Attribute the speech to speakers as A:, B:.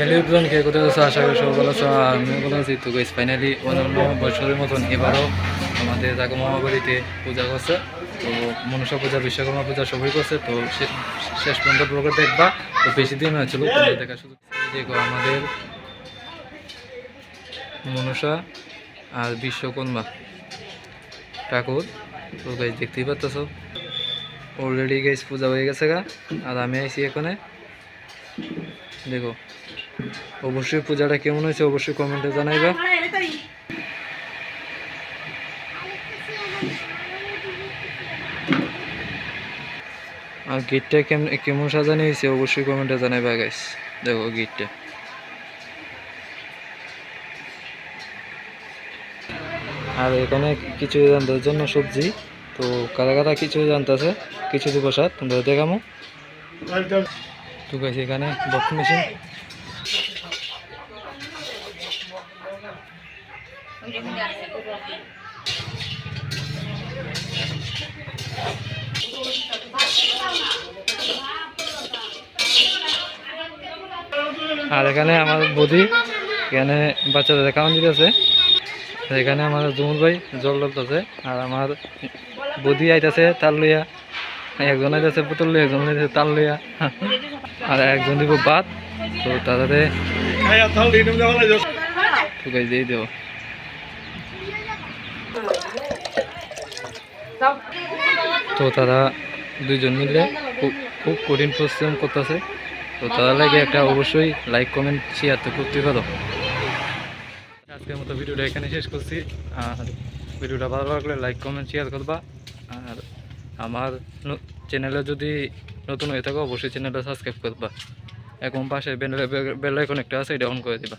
A: Hello everyone কে কোথায় আছো আশা করি সবাই ভালো আছো। আমিও ভালো আছি। তো গাইস ফাইনালি অন্যান্য বছরের মতন এবারও আমাদের জাগো মামাবাড়িতে পূজা করছে তো মনসা পূজা, বিশ্বকর্মা পূজা সবই করছে। তো শেষ পর্যন্ত প্রোগ্রাম দেখবা। তো বেশি দিন হয়েছিল তোমরা দেখা শুধু দেখো আমাদের মনসা আর বিশ্বকর্মা ঠাকুর। তো গাইস দেখতেই পাচ্ছ। অলরেডি গাইস পূজা হয়ে গেছে গা। আর আমি আইছি এখানে। দেখো। অবশ্যই পূজাটা কেমন হয়েছে অবশ্যই কমেন্টে জানাইবা। আর গেটটা কেমন কেমন সাজানো হয়েছে অবশ্যই কমেন্টে জানাইবা গাইস দেখো গেটটা। আর এখানে কিছু জানতার জন্য সবজি। তো কারা কারা কিছু জানতেছে, কিছু দিব দেখামো। তো গাইস এখানে বক্স মেশিন আর এখানে আমার বদি, এখানে বাচ্চাদের খাওয়ান দিতেছে। এখানে আমার জুমুর ভাই জল ডলতেছে আর আমার বদি আইতাছে তার লইয়া, একজন আইতাছে পুতুল লইয়া, একজন আইতাছে তার লইয়া। আর একজন দিব ভাত। তো তাদের দিয়ে দেবো। তো তারা দুইজন মিলে খুব কঠিন পরিশ্রম করতেছে। তো তারা লাগে একটা অবশ্যই লাইক কমেন্ট শেয়ার তো করতে পারো। আজকের মতো ভিডিওটা এখানে শেষ করছি। আর ভিডিওটা ভালো লাগলে লাইক কমেন্ট শেয়ার করবা। আর আমার চ্যানেলে যদি নতুন হয়ে থাকো, অবশ্যই চ্যানেলটা সাবস্ক্রাইব করবা। এখন পাশে বেল বেল একটা আছে, এটা অন করে দিবা।